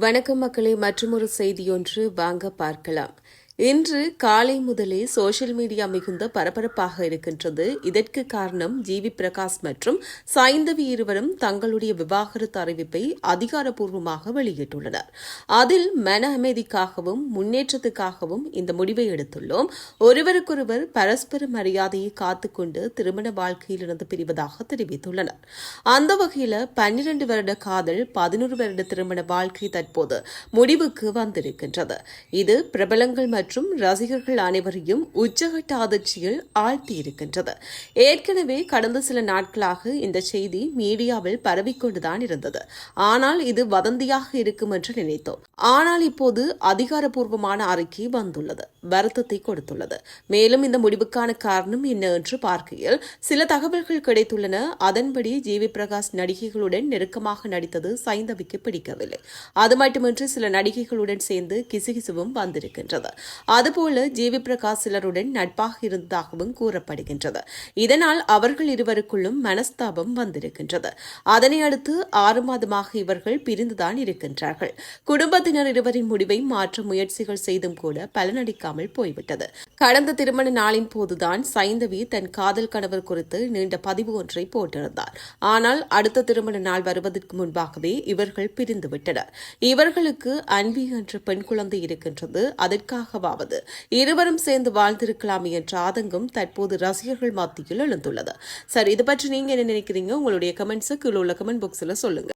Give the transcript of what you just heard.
வணக்கம் மக்களே மற்றொரு செய்தியொன்று வாங்க பார்க்கலாம். இன்று காலை முதலே சோஷியல் மீடியா மிகுந்த பரபரப்பாக இருக்கின்றது. இதற்கு காரணம் ஜிவி பிரகாஷ் மற்றும் சைந்தவி இருவரும் தங்களுடைய விவாகரத்து அறிவிப்பை அதிகாரப்பூர்வமாக வெளியிட்டுள்ளனர். அதில் மன அமைதிக்காகவும் முன்னேற்றத்துக்காகவும் இந்த முடிவை எடுத்துள்ளோம். ஒருவருக்கொருவர் பரஸ்பர மரியாதையை காத்துக்கொண்டு திருமண வாழ்க்கையிலிருந்து பிரிவதாக தெரிவித்துள்ளனர். அந்த வகையில் பன்னிரண்டு வருட காதல் பதினோரு வருட திருமண வாழ்க்கை தற்போது முடிவுக்கு வந்திருக்கின்றது. இது பிரபலங்கள் மற்றும் ரசிகர்கள் அனைவரையும் உச்சகட்ட அதிர்ச்சியில் ஆழ்த்தியிருக்கின்றது. ஏற்கனவே கடந்த சில நாட்களாக இந்த செய்தி மீடியாவில் பரவிக்கொண்டுதான் இருந்தது. ஆனால் இது வதந்தியாக இருக்கும் என்று நினைத்தோம். ஆனால் இப்போது அதிகாரப்பூர்வமான அறிக்கை வந்துள்ளது. வருத்தத்தை கொடுத்துள்ளது. மேலும் இந்த முடிவுக்கான காரணம் என்ன என்று பார்க்கையில் சில தகவல்கள் கிடைத்துள்ளன. அதன்படி ஜிவி பிரகாஷ் நடிகைகளுடன் நெருக்கமாக நடித்தது சைந்தவிக்கு பிடிக்கவில்லை. அது மட்டுமின்றி சில நடிகைகளுடன் சேர்ந்து கிசுகிசுவும் வந்திருக்கின்றது. அதுபோல ஜிவி பிரகாஷ் சிலருடன் நட்பாக இருந்ததாகவும் கூறப்படுகின்றது. இதனால் அவர்கள் இருவருக்குள்ளும் மனஸ்தாபம் வந்திருக்கின்றது. அதனை அடுத்து ஆறு மாதமாக இவர்கள் பிரிந்துதான் இருக்கின்றார்கள். குடும்பத்தினர் இருவரின் முடிவை மாற்ற முயற்சிகள் செய்தும் கூட பலனளிக்காமல் போய்விட்டது. கடந்த திருமண நாளின் போதுதான் சைந்தவி தன் காதல் கணவர் குறித்து நீண்ட பதிவு ஒன்றை போட்டிருந்தார். ஆனால் அடுத்த திருமண நாள் வருவதற்கு முன்பாகவே இவர்கள் பிரிந்துவிட்டனர். இவர்களுக்கு அன்பி என்ற பெண் குழந்தை இருக்கின்றது. அதற்காகவாவது இருவரும் சேர்ந்து வாழ்ந்திருக்கலாமே என்ற ஆதங்கம் தற்போது ரசிகர்கள் மத்தியில் எழுந்துள்ளது. சார் இது பற்றி நீங்க என்ன நினைக்கிறீங்க? உங்களுடைய கமெண்ட்ஸை கீழே உள்ள கமெண்ட் பாக்ஸில் சொல்லுங்க.